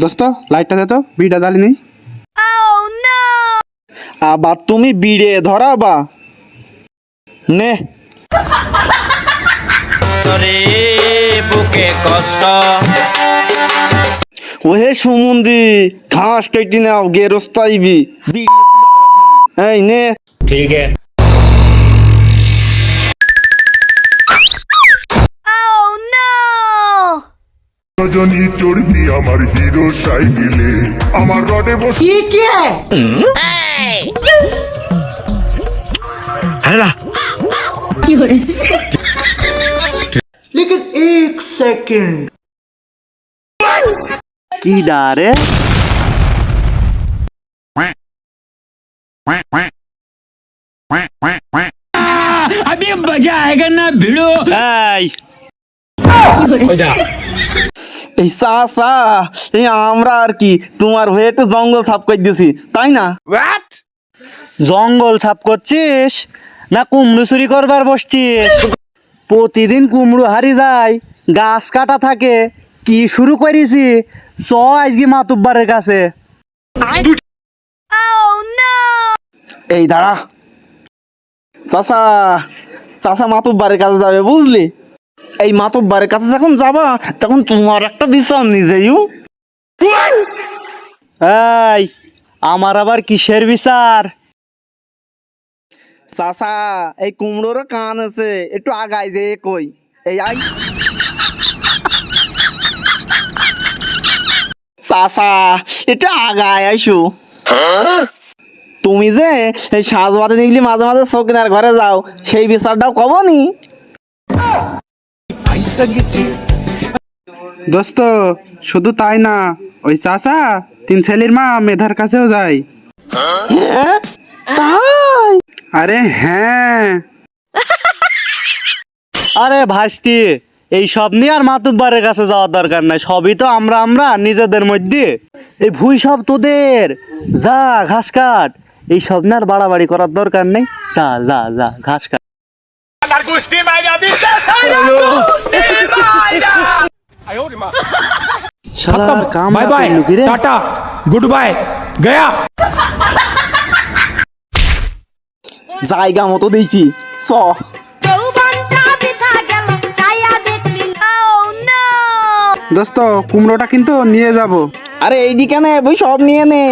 দোস্ত লাইটটা দে তো বিড়িটা জ্বালি নেই Oh! আবার তুমি বিড়ে ধরাবা। নে। বুকে কষ্ট। ওহে সুমন্দি ঘাস কেটে নাও গেরস্ত আইবি। বিড়ি এই নে। ঠিক আছে। রজনী চড়বি আমার হিরো সাইকেলে আমার রডে বসে কি ডারে quack quack quack quack quack quack अभी मजा आएगा ना भिड़ो এই সা সা এই আমরা আর কি তোমার হয়ে একটু জঙ্গল সাফ করে দিয়েছি তাই না? জঙ্গল সাফ করছিস? না কুমড়ো চুরি করবার বসছিস? প্রতিদিন কুমড়ো হারি যায় গাছ কাটা থাকে কি শুরু করেছি? চ আজকে মাতুব্বারের কাছে। Oh এই দাঁড়া। চাচা চাচা মাতুব্বারের কাছে যাবে বুঝলি? এই মাতুব্বারের কাছে যখন যাবা, তখন তোমার একটা বিচার নিজেইও এই, আমার আবার কিসের বিচার? চাচা, এই কুমড়োরও কান আছে, একটু আগাই যে কই। এই আই। চাচা, একটু আগায় আইসু। তুমি যে এই সাজবাতে নিগলি মাঝে মাঝে সকিনার ঘরে যাও, সেই বিচারটাও কবনি দোস্ত শুধু তাই না ওই চাচা তিন ছেলের মা মেধার কাছেও যায়। আরে হ্যাঁ। আরে ভাইস্তি এই সব নিয়ে আর মাতুব্বারের কাছে যাওয়ার দরকার নাই সবই তো আমরা আমরা নিজেদের মধ্যে। এই ভুই সব তোদের। যা ঘাস কাট। এই সব নিয়ে আর বাড়াবাড়ি করার দরকার নেই। যা যা যা ঘাস কাট। তার গুষ্টি মাইরা দিতে শালার bye bye tata good bye গয়া। জায়গা মতো দিয়েছি। স oh, দোস্ত কুমড়োটা কিন্তু নিয়ে যাব। আরে এইদিকে নে তুই সব নিয়ে নে।